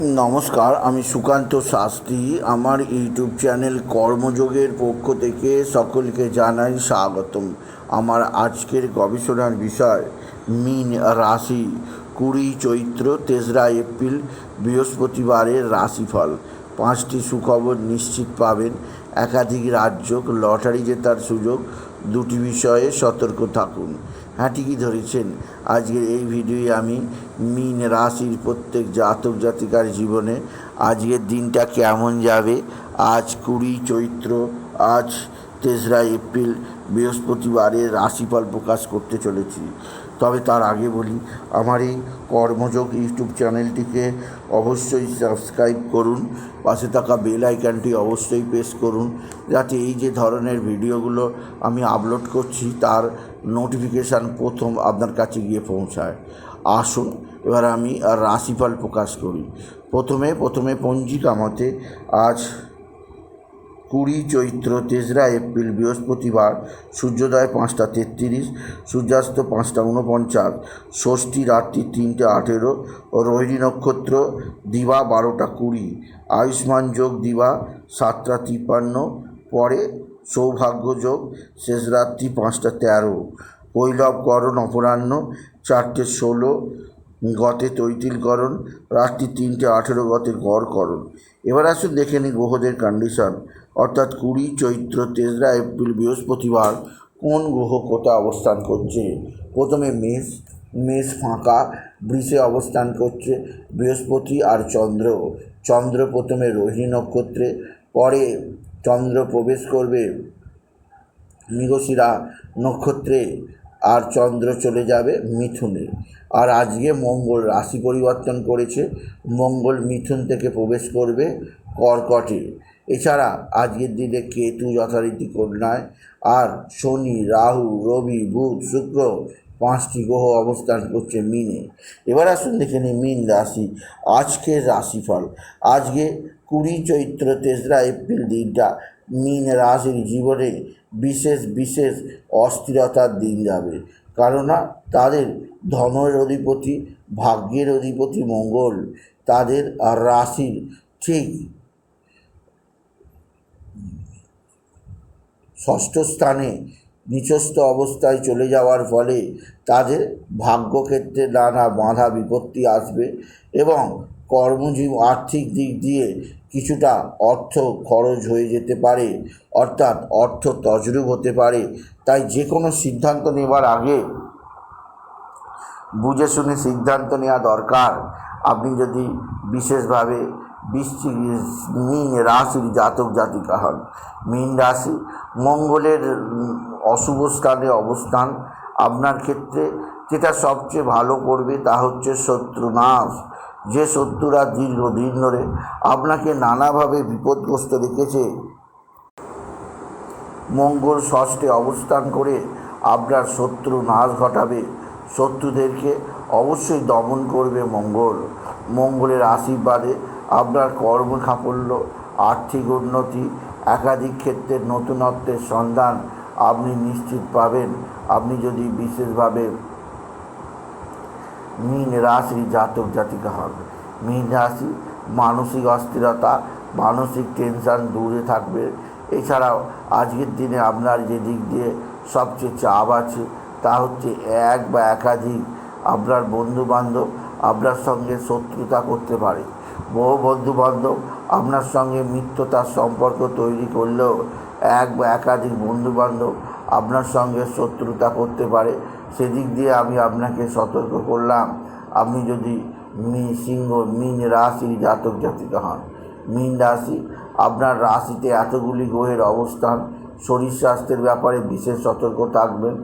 নমস্কার, আমি সুকান্ত শাস্ত্রী। আমার ইউটিউব চ্যানেল কর্মযোগের পক্ষ থেকে সকলকে জানাই স্বাগতম। আমার আজকের গবেষণার বিষয়, মিন রাশি। কুড়ি চৈত্র, তেসরা এপ্রিল, বৃহস্পতিবারের রাশিফল। পাঁচটি সুখবর নিশ্চিত পাবেন। একাধিক রাজ্য লটারি জেতার সুযোগ। দুটি বিষয়ে সতর্ক থাকুন। হ্যাঁ ঠিকই ধরেছেন? আজকের এই ভিডিওয়ে আমি মিন রাশির প্রত্যেক জাতক জাতিকার জীবনে আজকের দিনটা কেমন যাবে? আজ কুড়ি চৈত্র, আজ তেসরা এপ্রিল, বৃহস্পতিবারের রাশিফল প্রকাশ করতে চলেছি। তবে তার আগে বলি, আমার এই কর্মযোগ ইউটিউব চ্যানেলটিকে অবশ্যই সাবস্ক্রাইব করুন, পাশে থাকা বেল আইকনটি অবশ্যই প্রেস করুন, যাতে এই যে ধরনের ভিডিওগুলো আমি আপলোড করছি, তার নোটিফিকেশান প্রথম আপনার কাছে গিয়ে পৌঁছায়। আসুন, এবার আমি রাশিফল প্রকাশ করি। প্রথমে প্রথমে পঞ্জিকা মতে আজ কুড়ি চৈত্র তেসরা এপ্রিল বৃহস্পতিবার, সূর্যোদয় পাঁচটা তেত্রিশ, সূর্যাস্ত পাঁচটা উনপঞ্চাশ ষষ্ঠী রাত্রি তিনটে আঠেরো, রোহিণী নক্ষত্র দিবা বারোটা কুড়ি, আয়ুষ্মান যোগ দিবা সাতটা তিপ্পান্ন, পরে সৌভাগ্য যোগ শেষ রাত্রি পাঁচটা তেরো। কৈলবকরণ অপরাহ্ন চারটে ষোলো গতে তৈতিলকরণ রাত্রি তিনটে আঠেরো গতে গড়করণ এবার আসুন দেখে নিই গ্রহদের কন্ডিশন অর্থাৎ কুড়ি, চৈত্র, তেসরা, এপ্রিল, বৃহস্পতিবার কোন গ্রহ কোথায় অবস্থান করছে? প্রথমে মেষ মেষ ফাঁকা, বৃষে অবস্থান করছে, বৃহস্পতি আর চন্দ্র। চন্দ্র প্রথমে রোহিণী নক্ষত্রে, পরে চন্দ্র প্রবেশ করবে। মৃগশিরা নক্ষত্রে আর চন্দ্র চলে যাবে মিথুনে। আর আজকে মঙ্গল রাশি পরিবর্তন করেছে। মঙ্গল মিথুন থেকে প্রবেশ করবে কর্কটে। এছাড়া আজকের দিনে কেতু যথারীতি কন্যায়। আর শনি, রাহু, রবি, বুধ, শুক্র পাঁচটি গ্রহ অবস্থান করছে মিনে। এবার আসুন দেখে নিই মিন রাশি। আজকের রাশিফল। আজকে কুড়ি চৈত্র তেসরা এপ্রিল দিনটা মিন রাশির জীবনে বিশেষ বিশেষ অস্থিরতার দিন যাবে। কেননা তাদের ধনের অধিপতি, ভাগ্যের অধিপতি মঙ্গল। তাদের রাশির ঠিক ষষ্ঠ স্থানে নিচস্থ অবস্থায় চলে যাওয়ার ফলে তাদের ভাগ্যক্ষেত্রে নানা বাধা বিপত্তি আসবে এবং কর্মজীব আর্থিক দিক দিয়ে কিছুটা অর্থ খরচ হয়ে যেতে পারে, অর্থাৎ অর্থ তজরুব হতে পারে। তাই যে কোনো সিদ্ধান্ত নেবার আগে বুঝে শুনে সিদ্ধান্ত নেওয়া দরকার। আপনি যদি বিশেষভাবে বৃশ্চিক মীন রাশির জাতক জাতিকা হন, মীন রাশি মঙ্গলের অশুভ স্থানে অবস্থান। আপনার ক্ষেত্রে যেটা সবচেয়ে ভালো করবে তা হচ্ছে শত্রু নাশ। যে শত্রুরা দীর্ঘদিন ধরে আপনাকে নানাভাবে বিপদগ্রস্ত রেখেছে, মঙ্গল ষষ্ঠে অবস্থান করে আপনার শত্রু নাশ ঘটাবে। শত্রুদেরকে অবশ্যই দমন করবে মঙ্গল। মঙ্গলের আশীর্বাদে আপনার কর্ম সাফল্য আর্থিক উন্নতি, একাধিক ক্ষেত্রে নতুনত্বের সন্ধান আপনি নিশ্চিত পাবেন। আপনি যদি বিশেষভাবে মীন রাশি জাতক জাতিকা হবে মীন রাশি মানসিক অস্থিরতা, মানসিক টেনশন দূরে থাকবে। এছাড়াও আজকের দিনে আপনার যে দিক দিয়ে সবচেয়ে চাপ আছে, তা হচ্ছে এক বা একাধিক আপনার বন্ধু বান্ধব আপনার সঙ্গে শত্রুতা করতে পারে। বহু বন্ধু বান্ধব আপনার সঙ্গে মিত্রতার সম্পর্ক তৈরি করলেও এক বা একাধিক বন্ধু বান্ধব আপনার সঙ্গে শত্রুতা করতে পারে, সেদিক দিয়ে আমি আপনাকে সতর্ক করলাম। আপনি যদি মি সিংহ, মিন রাশির জাতক জাতিকা হন, মিন রাশি আপনার রাশিতে এতগুলি গ্রহের অবস্থান, শরীর স্বাস্থ্যের ব্যাপারে বিশেষ সতর্ক থাকবেন,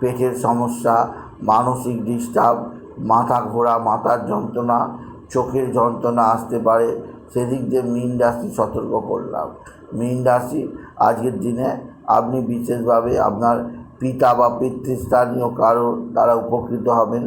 পেটের সমস্যা, মানসিক ডিস্টার্ব, মাথা ঘোরা, মাথার যন্ত্রণা, চোখের যন্ত্রণা আসতে পারে, সেদিক দিয়ে মিন রাশি সতর্ক করলাম। মিন রাশি। আজকের দিনে আপনি বিশেষভাবে আপনার পিতা বা পিতৃস্থানীয় কারও দ্বারা উপকৃত হবেন।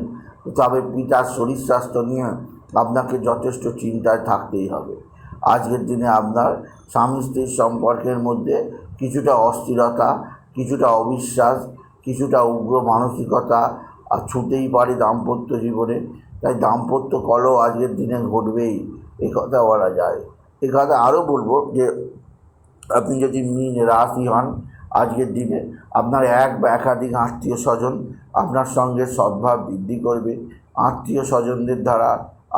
তবে পিতার শরীর স্বাস্থ্য নিয়ে আপনাকে যথেষ্ট চিন্তায় থাকতেই হবে। আজকের দিনে আপনার স্বামী স্ত্রীর সম্পর্কের মধ্যে কিছুটা অস্থিরতা, কিছুটা অবিশ্বাস, কিছুটা উগ্র মানসিকতা আর ছুটেই পারে দাম্পত্য জীবনে। তাই দাম্পত্য কলহ আজকের দিনে ঘটবেই। এ কথা বলা যায়। এ কথা আরও বলব যে আপনি যদি মিন রাশি হন আজকের দিনে, আপনার এক বা একাধিক আত্মীয় স্বজন আপনার সঙ্গে সদ্ভাব বৃদ্ধি করবে। আত্মীয় স্বজনদের দ্বারা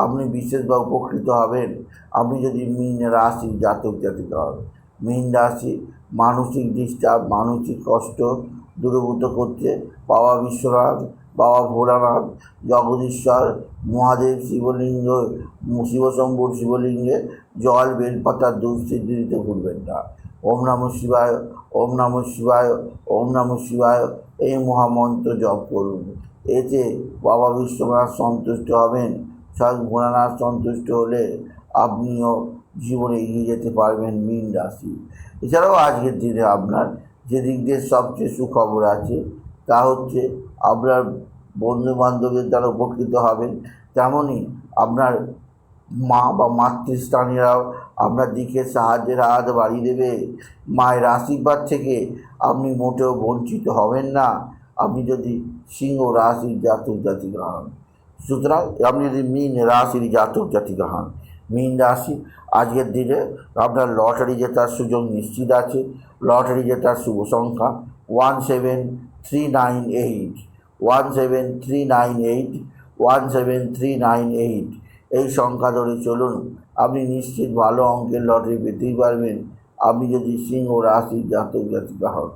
আপনি বিশেষ বা উপকৃত হবেন। আপনি যদি মিন রাশি জাতক জাতিকা হন, মিন রাশি মানসিক ডিস্টার্ব, মানসিক কষ্ট দূরভূত করতে বাবা বিশ্বনাথ, বাবা ভোলানাথ, জগদীশ্বর, মহাদেব শিবলিঙ্গ, শিবশম্ভুর শিবলিঙ্গে জল দুঃস্থিতি দিতে ভুলবেন না। ওম নম শিবায়, ওম নম শিবায়, ওম নম শিবায়, এই মহামন্ত্র জপ করুন। এতে বাবা বিশ্বনাথ সন্তুষ্ট হবেন, স্বয়ং ভোলানাথ সন্তুষ্ট হলে আপনিও জীবনে এগিয়ে যেতে পারবেন মীন রাশি। এছাড়াও আজকের দিনে আপনার যে দিক দিয়ে সবচেয়ে সুখবর আছে, তা হচ্ছে আপনার বন্ধু বান্ধবের দ্বারা উপকৃত হবেন। তেমনই আপনার মা বা মাতৃস্থানীয়রাও আপনার দিকে সাহায্যের হাত বাড়িয়ে দেবে। মায়ের আশীর্বাদ থেকে আপনি মোটেও বঞ্চিত হবেন না। আপনি যদি সিংহ রাশির জাতক জাতিকা হন। সুতরাং আপনি যদি মীন রাশির জাতক জাতিকা হন, মীন রাশি, আজকের দিনে আপনার লটারি জেতার সুযোগ নিশ্চিত আছে। লটারি জেতার শুভ সংখ্যা one seven three nine eight, one seven three nine eight, one seven three nine eight. এই সংখ্যা ধরে চলুন। আপনি নিশ্চিত ভালো অঙ্কের লটারি পেতেই পারবেন। আপনি যদি সিংহ রাশির জাতক জাতিকা হন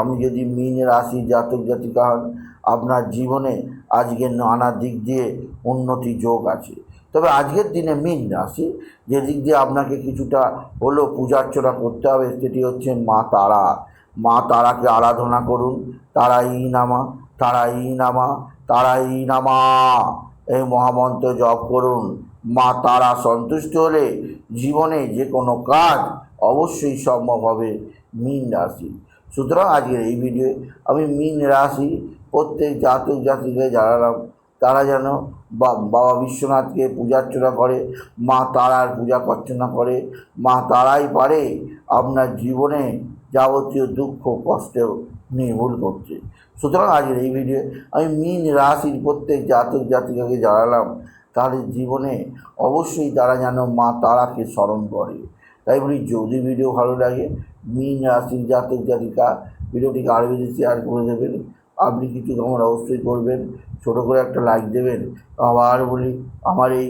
আপনি যদি মীন রাশির জাতক জাতিকা হন, আপনার জীবনে আজকে নানা দিক দিয়ে উন্নতি যোগ আছে। তবে আজকের দিনে মীন রাশি, যে দিক দিয়ে আপনাকে কিছুটা হলো পূজার্চনা করতে হবে, সেটি হচ্ছে মা তারা। মা তারাকে আরাধনা করুন। তারা ই নামা তারা ই নামা তারা ই নামা এই মহামন্ত্র জপ করুন। মা তারা সন্তুষ্ট হলে জীবনে যে কোনো কাজ অবশ্যই সম্ভব হবে মীন রাশি। সুতরাং আজকের এই ভিডিওয়ে আমি মীন রাশি, প্রত্যেক জাতক জাতিকে জানালাম। তারা যেন বাবা বিশ্বনাথকে পূজার্চনা করে, মা তারার পূজা অর্চনা করে, মা তারাই পারে আপনার জীবনে যাবতীয় দুঃখ, কষ্ট নির্মূল করছে। সুতরাং আজকের এই ভিডিও আমি মীন রাশির প্রত্যেক জাতক জাতিকাকে জানালাম, তাদের জীবনে অবশ্যই তারা যেন মা তারাকে স্মরণ করে। তাই বলি, যদি ভিডিও ভালো লাগে, মীন রাশির জাতক জাতিকা ভিডিওটিকে আরও বেশি শেয়ার করে দেবেন। আপনি কিছু কেমন অবশ্যই করবেন, ছোটো করে একটা লাইক দেবেন। আবার বলি, আমার এই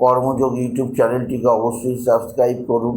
কর্মযোগ ইউটিউব চ্যানেলটিকে অবশ্যই সাবস্ক্রাইব করুন।